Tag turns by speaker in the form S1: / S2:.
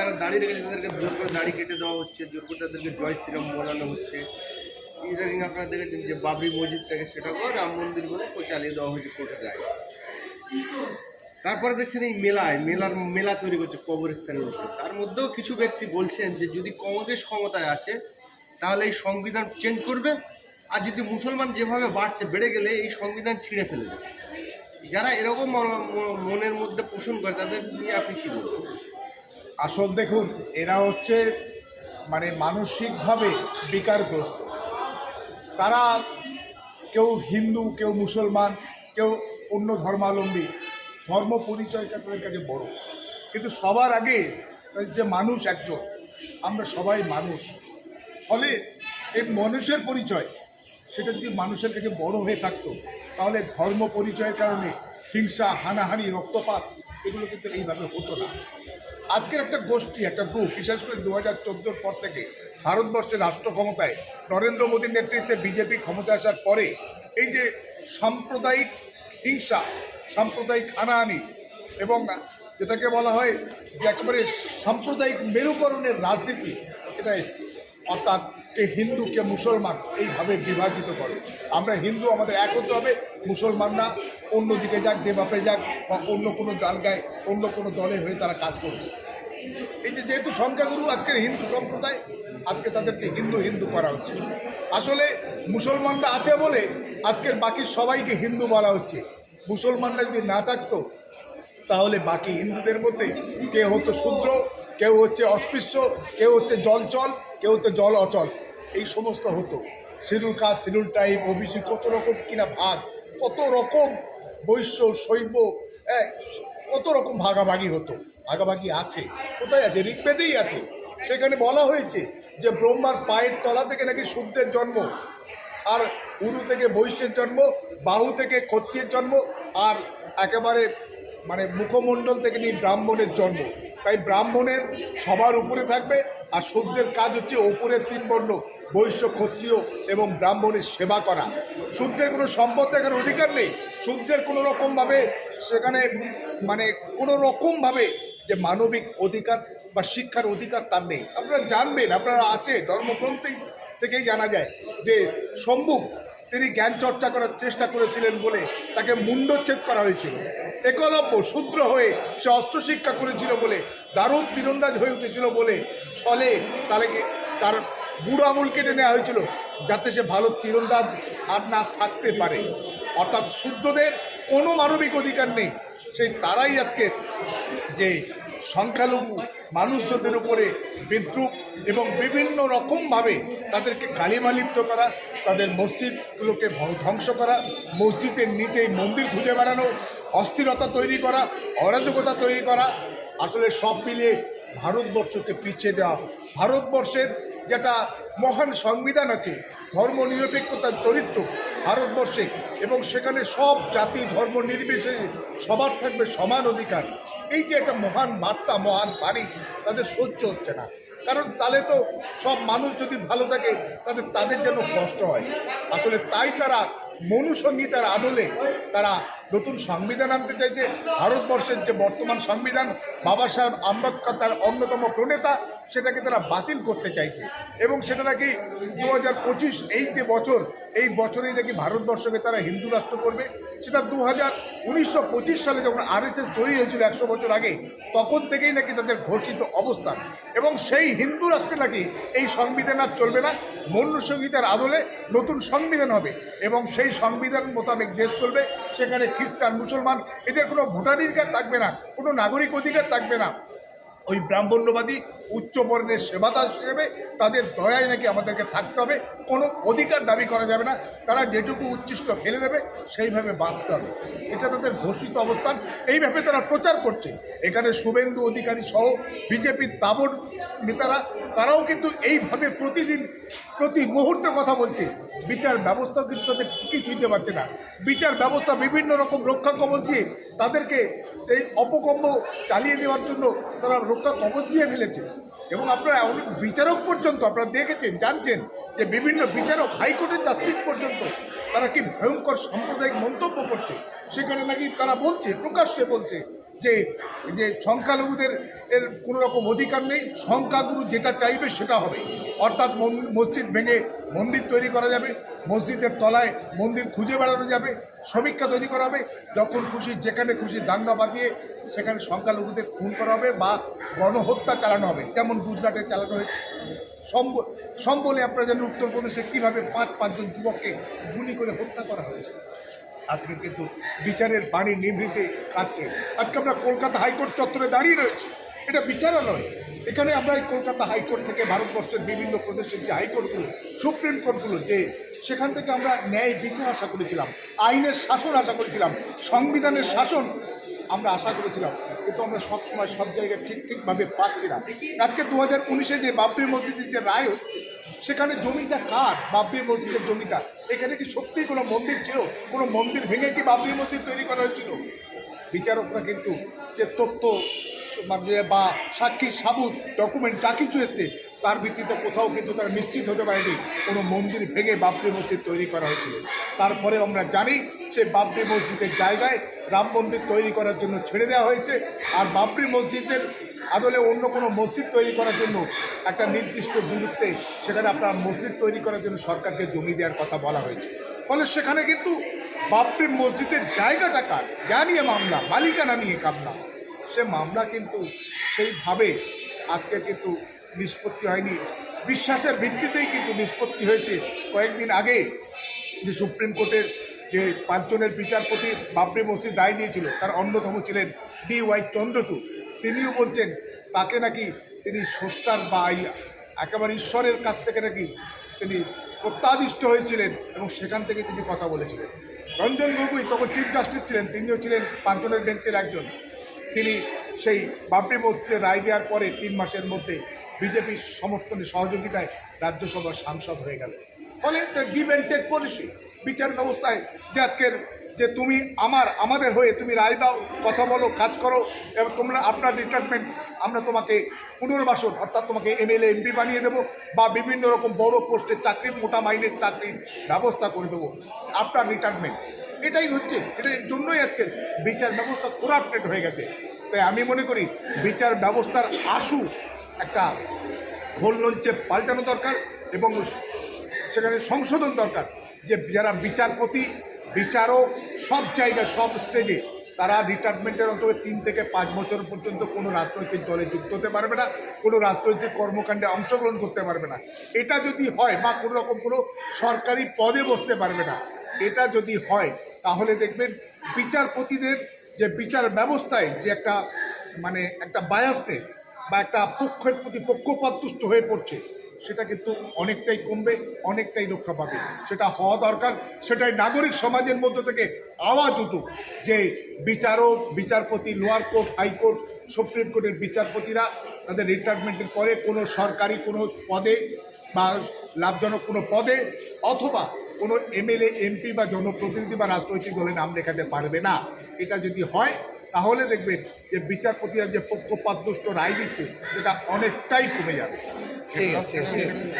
S1: যারা দাঁড়িয়ে রেখেছে তাদেরকে জোর করে দাড়ি কেটে দেওয়া হচ্ছে, জোর করে তাদেরকে জয় শ্রীরাম বলানো হচ্ছে। ইদানিং আপনারা দেখেছেন যে বাবরি মসজিদটাকে সেটা করে রাম মন্দির বলে চালিয়ে দেওয়া হয়েছে কোর্টে যায়। তারপরে দেখছেন এই মেলায়, মেলার মেলা তৈরি করছে কবরস্থানের উপরে তার মধ্যেও কিছু ব্যক্তি বলছেন যে যদি কংগ্রেস ক্ষমতায় আসে, তাহলে এই সংবিধান চেঞ্জ করবে, আর যদি মুসলমান যেভাবে বাড়ছে, বেড়ে গেলে এই সংবিধান ছিঁড়ে ফেলবে যারা এরকম মন- মনের মধ্যে পোষণ করে, তাদের নিয়ে আপনি কী বলবেন?
S2: আসল দেখুন, এরা হচ্ছে মানে মানসিকভাবে বিকারগ্রস্ত। তারা কেউ হিন্দু, কেউ মুসলমান, কেউ অন্য ধর্মাবলম্বী, ধর্ম পরিচয়টা তাদের কাছে বড়। কিন্তু সবার আগে তাদের যে মানুষ একজন, আমরা সবাই মানুষ। ফলে এই মানুষের পরিচয়, সেটা যদি মানুষের কাছে বড় হয়ে থাকতো, তাহলে ধর্ম পরিচয়ের কারণে হিংসা, হানাহানি, রক্তপাত, এগুলো কিন্তু এইভাবে হতো না। আজকের একটা গোষ্ঠী, একটা গ্রুপ বিশেষ করে দু হাজার চোদ্দোর পর থেকে ভারতবর্ষের রাষ্ট্র ক্ষমতায় নরেন্দ্র মোদীর নেতৃত্বে বিজেপি ক্ষমতায় আসার পরে এই যে সাম্প্রদায়িক হিংসা, সাম্প্রদায়িক হানাহানি এবং যেটাকে বলা হয় যে একেবারে সাম্প্রদায়িক মেরুকরণের রাজনীতি, এটা এসছে। অর্থাৎ কে হিন্দু, কে মুসলমান, এইভাবে বিভাজিত করে। আমরা হিন্দু, আমাদের এক হতে হবে মুসলমানরা অন্যদিকে যাক, যে বাপে যাক, বা অন্য কোনো জায়গায় অন্য কোনো দলে হয়ে তারা কাজ করবে। এই যে যেহেতু সংখ্যাগুরু, আজকের হিন্দু সম্প্রদায়, আজকে তাদেরকে হিন্দু হিন্দু করা হচ্ছে। আসলে মুসলমানরা আছে বলে আজকের বাকি সবাইকে হিন্দু বলা হচ্ছে। মুসলমানরা যদি না থাকতো, তাহলে বাকি হিন্দুদের মধ্যে কেউ হতো শূদ্র, কেউ হচ্ছে অস্পৃশ্য, কেউ হচ্ছে জল চল কেউ হচ্ছে জল অচল। এই সমস্ত হতো। শিডিউল কাজ শিডিউল টাইপ ওবিসি কত রকম কিনা ভাগ, কত রকম বৈশ্য শৈব কত রকম ভাগাভাগি হতো। ভাগাভাগি আছে। কোথায় আছে? ঋগ্বেদেই আছে। সেখানে বলা হয়েছে যে ব্রহ্মার পায়ের তলা থেকে নাকি সূর্যের জন্ম, আর উরু থেকে বৈশ্যের জন্ম, বাহু থেকে ক্ষত্রিয়ের জন্ম, আর একেবারে মানে মুখমণ্ডল থেকে নিয়ে ব্রাহ্মণের জন্ম। তাই ব্রাহ্মণের সবার উপরে থাকবে আর সূর্যের কাজ হচ্ছে ওপরের তিন বর্ণ, বৈশ্য, ক্ষত্রিয় এবং ব্রাহ্মণের সেবা করা। সূর্যের কোনো সম্পদ দেখার অধিকার নেই। সূর্যের কোনো রকমভাবে সেখানে মানে কোনো রকমভাবে যে মানবিক অধিকার বা শিক্ষার অধিকার তার নেই। আপনারা জানবেন, আপনারা আছে, ধর্মগ্রন্থেই থেকেই জানা যায় যে শম্ভু, তিনি জ্ঞান চর্চা করার চেষ্টা করেছিলেন বলে তাকে মুন্ডচ্ছেদ করা হয়েছিল। একলব্য, শূদ্র হয়ে সে অস্ত্র শিক্ষা করেছিল বলে দারুণ তীরন্দাজ হয়ে উঠেছিল বলে ছলে তাকে তার বুড়ো আঙুল কেটে নেওয়া হয়েছিল যাতে সে ভালো তীরন্দাজ আর না থাকতে পারে। অর্থাৎ শূদ্রদের কোনো মানবিক অধিকার নেই। সেই তারাই আজকে যে সংখ্যালঘু মানুষজনদের উপরে বিদ্রুপ এবং বিভিন্ন রকমভাবে তাদেরকে কালিমালিপ্ত করা, তাদের মসজিদগুলোকে ধ্বংস করা, মসজিদের নিচেই মন্দির খুঁজে বেড়ানো, অস্থিরতা তৈরি করা, অরাজকতা তৈরি করা আসলে সব মিলিয়ে ভারতবর্ষকে পিছিয়ে দেওয়া। ভারতবর্ষের যেটা মহান সংবিধান আছে, ধর্ম নিরপেক্ষতার চরিত্র ভারতবর্ষে, এবং সেখানে সব জাতি, ধর্ম নির্বিশেষে সবার থাকবে সমান অধিকার। এই যে একটা মহান বার্তা, মহান বাণী, তাদের সহ্য হচ্ছে না। কারণ তাহলে তো সব মানুষ যদি ভালো থাকে তাদের তাদের যেন কষ্ট হয়। আসলে তাই তারা মনুসংহিতার আদলে তারা নতুন সংবিধান আনতে চাইছে। ভারতবর্ষের যে বর্তমান সংবিধান, বাবা সাহেব আম্বেদকর তার অন্যতম প্রণেতা, সেটাকে তারা বাতিল করতে চাইছে। এবং সেটা নাকি দু হাজার পঁচিশ এই যে বছর, এই বছরেই নাকি ভারতবর্ষকে তারা হিন্দু রাষ্ট্র করবে। সেটা দু হাজার উনিশশো সালে যখন আরএসএস তৈরি হয়েছিল একশো বছর আগে, তখন থেকেই নাকি তাদের ঘোষিত অবস্থান। এবং সেই হিন্দু রাষ্ট্রে নাকি এই সংবিধান আর চলবে না। মনুসংহিতার আদলে নতুন সংবিধান হবে। এবং সেই সংবিধান মোতাবেক দেশ চলবে, সেখানে খ্রিস্টান, মুসলমান, এদের কোনো ভোটাধিকার থাকবে না, কোনো নাগরিক অধিকার থাকবে না। ওই ব্রাহ্মণ্যবাদী উচ্চ বর্ণের সেবাদাস হিসেবে তাদের দয়ায় নাকি আমাদেরকে থাকতে হবে, কোনো অধিকার দাবি করা যাবে না, তারা যেটুকু উচ্ছিষ্ট ফেলে দেবে, সেইভাবে বাঁধতে হবে। এটা তাদের ঘোষিত অবস্থান। এইভাবে তারা প্রচার করছে। এখানে শুভেন্দু অধিকারী সহ বিজেপির তাবর নেতারা, তারাও কিন্তু এইভাবে প্রতিদিন, প্রতি মুহূর্তে কথা বলছে। বিচার ব্যবস্থাও কিন্তু তাদের ঠিকই ছুঁতে পারছে না। বিচার ব্যবস্থা বিভিন্ন রকম রক্ষা কবচ দিয়ে তাদেরকে এই অপকম্ব চালিয়ে দেওয়ার জন্য তারা রক্ষা কবচ দিয়ে ফেলেছে। এবং আপনারা অনেক বিচারক পর্যন্ত আপনারা দেখেছেন, জানছেন যে বিভিন্ন বিচারক হাইকোর্টের জাস্টিস পর্যন্ত তারা কি ভয়ঙ্কর সাম্প্রদায়িক মন্তব্য করছে। সেখানে নাকি তারা বলছে, প্রকাশ্যে বলছে যে যে সংখ্যালঘুদের এর কোনো রকম অধিকার নেই, সংখ্যাগুরু যেটা চাইবে সেটা হবে। অর্থাৎ মসজিদ ভেঙে মন্দির তৈরি করা যাবে, মসজিদের তলায় মন্দির খুঁজে বেড়ানো যাবে, সমীক্ষা তৈরি করা হবে, যখন খুশি যেখানে খুশি দাঙ্গা বাঁধিয়ে সেখানে সংখ্যালঘুদের খুন করা হবে বা গণহত্যা চালানো হবে, যেমন গুজরাটে চালানো হয়েছে। সম্ব- সম্বলে আপনারা জানেন উত্তরপ্রদেশে কীভাবে পাঁচ, পাঁচজন যুবককে গুলি করে হত্যা করা হয়েছে। আজকে কিন্তু বিচারের বাণী নিভৃতে কাটছে। আজকে আমরা কলকাতা হাইকোর্ট চত্বরে দাঁড়িয়ে রয়েছি। এটা বিচারালয়। এখানে আমরা এই কলকাতা হাইকোর্ট থেকে ভারতবর্ষের বিভিন্ন প্রদেশের যে হাইকোর্টগুলো, সুপ্রিম কোর্টগুলো, যে সেখান থেকে আমরা ন্যায় বিচার আশা করেছিলাম, আইনের শাসন আশা করেছিলাম, সংবিধানের শাসন আমরা আশা করেছিলাম, কিন্তু আমরা সব সময় সব জায়গায় ঠিক ঠিকভাবে পাচ্ছি না। আজকে দু হাজার উনিশে যে বাবরি মসজিদের যে রায় হচ্ছে, সেখানে জমিটা কার? বাবরি মসজিদের জমিটা। এখানে কি সত্যিই কোনো মন্দির ছিল? কোনো মন্দির ভেঙে কি বাবরি মসজিদ তৈরি করা হয়েছিল? বিচারকরা কিন্তু যে তথ্য মানে বা সাক্ষী সাবুত ডকুমেন্ট যা কিছু এসছে, তার ভিত্তিতে কোথাও কিন্তু তারা নিশ্চিত হতে পারেনি, কোনো মন্দির ভেঙে বাবরি মসজিদ তৈরি করা হয়েছিল। তারপরে আমরা জানি সেই বাবরি মসজিদের জায়গায় রাম মন্দির তৈরি করার জন্য ছেড়ে দেওয়া হয়েছে। আর বাবরি মসজিদের আদলে অন্য কোনো মসজিদ তৈরি করার জন্য একটা নির্দিষ্ট দূরত্বে সেখানে আপনার মসজিদ তৈরি করার জন্য সরকারকে জমি দেওয়ার কথা বলা হয়েছে। ফলে সেখানে কিন্তু বাবরি মসজিদের জায়গাটা কার? যা নিয়ে মামলা, মালিকানা নিয়ে কামলা। সে মামলা কিন্তু সেইভাবে আজকে কিন্তু নিষ্পত্তি হয়নি। বিশ্বাসের ভিত্তিতেই কিন্তু নিষ্পত্তি হয়েছে। কয়েকদিন আগে যে সুপ্রিম কোর্টের যে পাঁচজনের বিচারপতি বাবরি মসজিদ দায় দিয়েছিল তার অন্যতম ছিলেন ডি ওয়াই চন্দ্রচূড়। তিনিও বলছেন, তাকে নাকি তিনি স্রষ্টার বা একেবারে ঈশ্বরের কাছ থেকে নাকি তিনি প্রত্যাদিষ্ট হয়েছিলেন এবং সেখান থেকে তিনি কথা বলেছিলেন। রঞ্জন গগৈ তখন চিফ জাস্টিস ছিলেন, তিনিও ছিলেন পাঁচজনের বেঞ্চের একজন। তিনি সেই বাবরি মসজিদে রায় দেওয়ার পরে তিন মাসের মধ্যে বিজেপির সমর্থনে সহযোগিতায় রাজ্যসভার সাংসদ হয়ে গেল ফলে একটা গিভ অ্যান্ড টেক পলিসি বিচার ব্যবস্থায় যে আজকের যে তুমি আমার, আমাদের হয়ে তুমি রায় দাও, কথা বলো, কাজ করো, এবং তোমরা আপনার রিটায়ারমেন্ট আমরা তোমাকে পুনর্বাসন, অর্থাৎ তোমাকে এমএলএ এমপি বানিয়ে দেবো, বা বিভিন্ন রকম বড় পোস্টের চাকরি, মোটা মাইনের চাকরির ব্যবস্থা করে দেবো, আপনার রিটায়ারমেন্ট এটাই হচ্ছে এটার জন্যই আজকে বিচার ব্যবস্থা করাপ্টেড হয়ে গেছে। তাই আমি মনে করি, বিচার ব্যবস্থার আশু একটা ঘোল লঞ্চে পাল্টানো দরকার, এবং সেখানে সংশোধন দরকার। যে যারা বিচারপতি, বিচারক, সব জায়গায়, সব স্টেজে তারা রিটায়ারমেন্টের অন্তত তিন থেকে পাঁচ বছর পর্যন্ত কোনো রাজনৈতিক দলে যুক্ত হতে পারবে না, কোনো রাজনৈতিক কর্মকাণ্ডে অংশগ্রহণ করতে পারবে না। এটা যদি হয় বা কোনো রকম কোনো সরকারি পদে বসতে পারবে না, এটা যদি হয়, তাহলে দেখবেন বিচারপতিদের যে বিচার ব্যবস্থায় যে একটা মানে একটা বায়াসনেস বা একটা পক্ষের প্রতি পক্ষপাতদুষ্ট হয়ে পড়ছে সেটা কিন্তু অনেকটাই কমবে, অনেকটাই রক্ষা পাবে। সেটা হওয়া দরকার, সেটাই নাগরিক সমাজের মধ্য থেকে আওয়াজ উঠুক যে বিচারক, বিচারপতি, লোয়ার কোর্ট হাইকোর্ট সুপ্রিম কোর্টের বিচারপতিরা তাদের রিটায়ারমেন্টের পরে কোনো সরকারি কোনো পদে বা লাভজনক কোনো পদে অথবা কোনো এমএলএ, এমপি বা জনপ্রতিনিধি বা রাজনৈতিক দলে নাম লেখাতে পারবে না। এটা যদি হয়, তাহলে দেখবেন যে বিচারপতিরা যে পক্ষপাতদুষ্ট রায় দিচ্ছে, সেটা অনেকটাই কমে যাবে।
S3: ঠিক আছে ঠিক আছে